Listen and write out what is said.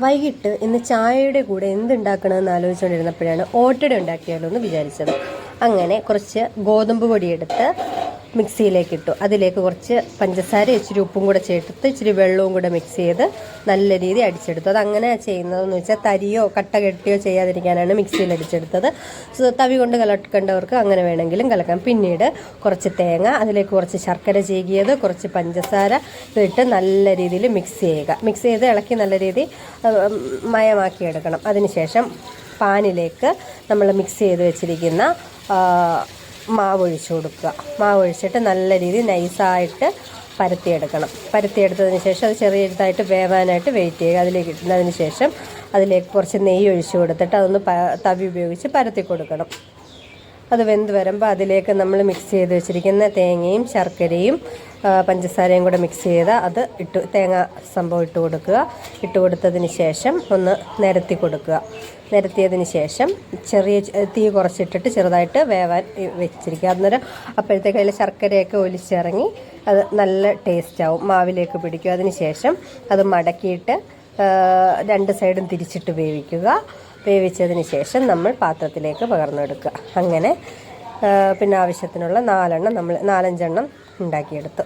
വൈകിട്ട് ഇന്ന് ചായയുടെ കൂടെ എന്തുണ്ടാക്കണമെന്ന് ആലോചിച്ചുകൊണ്ടിരുന്നപ്പോഴാണ് ഓട്ടട ഉണ്ടാക്കിയാലോ എന്ന് വിചാരിച്ചത്. അങ്ങനെ കുറച്ച് ഗോതമ്പ് പൊടിയെടുത്ത് മിക്സിയിലേക്ക് ഇട്ടു അതിലേക്ക് കുറച്ച് പഞ്ചസാര ഇച്ചിരി ഉപ്പും കൂടെ ചേർത്തിട്ട് ഇച്ചിരി വെള്ളവും കൂടെ മിക്സ് ചെയ്ത് നല്ല രീതി അടിച്ചെടുത്തു. അത് അങ്ങനെ ചെയ്യുന്നതെന്ന് വെച്ചാൽ തരിയോ കട്ട കെട്ടിയോ ചെയ്യാതിരിക്കാനാണ് മിക്സിയിൽ അടിച്ചെടുത്തത്. തവി കൊണ്ട് കലക്കേണ്ടവർക്ക് അങ്ങനെ വേണമെങ്കിലും കലക്കാം. പിന്നീട് കുറച്ച് തേങ്ങ അതിലേക്ക് കുറച്ച് ശർക്കര ചീകിയത് കുറച്ച് പഞ്ചസാര ഇട്ട് നല്ല രീതിയിൽ മിക്സ് ചെയ്യുക. മിക്സ് ചെയ്ത് ഇളക്കി നല്ല രീതി മയമാക്കിയെടുക്കണം. അതിനുശേഷം പാനിലേക്ക് നമ്മൾ മിക്സ് ചെയ്ത് വെച്ചിരിക്കുന്ന മാവ് ഒഴിച്ചു കൊടുക്കുക. മാവ് ഒഴിച്ചിട്ട് നല്ല രീതിയിൽ നൈസായിട്ട് പരത്തിയെടുക്കണം. പരത്തിയെടുത്തതിന് ശേഷം അത് ചെറിയതായിട്ട് വേവാനായിട്ട് വെയിറ്റ് ചെയ്യുക. അതിലേക്ക് ഇടുന്നതിന് ശേഷം അതിലേക്ക് കുറച്ച് നെയ്യ് ഒഴിച്ചു കൊടുത്തിട്ട് അതൊന്ന് തവി ഉപയോഗിച്ച് പരത്തി കൊടുക്കണം. അത് വെന്ത് വരുമ്പോൾ അതിലേക്ക് നമ്മൾ മിക്സ് ചെയ്ത് വെച്ചിരിക്കുന്ന തേങ്ങയും ശർക്കരയും പഞ്ചസാരയും കൂടെ മിക്സ് ചെയ്ത് അത് ഇട്ട് തേങ്ങ സംഭവം ഇട്ട് കൊടുക്കുക. ഇട്ട് കൊടുത്തതിന് ശേഷം ഒന്ന് നിരത്തി കൊടുക്കുക. നിരത്തിയതിന് ശേഷം ചെറിയ തീ കുറച്ചിട്ടിട്ട് ചെറുതായിട്ട് വേവാൻ വെച്ചിരിക്കുക. അന്നേരം അപ്പോഴത്തേക്ക് അതിൽ ശർക്കരയൊക്കെ ഒലിച്ചിറങ്ങി അത് നല്ല ടേസ്റ്റ് ആവും. മാവിലേക്ക് പിടിക്കുക. അതിന് ശേഷം അത് മടക്കിയിട്ട് രണ്ട് സൈഡും തിരിച്ചിട്ട് വേവിക്കുക. വേവിച്ചതിന് ശേഷം നമ്മൾ പാത്രത്തിലേക്ക് പകർന്നെടുക്കുക. അങ്ങനെ പിന്നെ ആവശ്യത്തിനുള്ള നാലെണ്ണം നമ്മൾ നാലഞ്ചെണ്ണം ഉണ്ടാക്കിയെടുത്തു.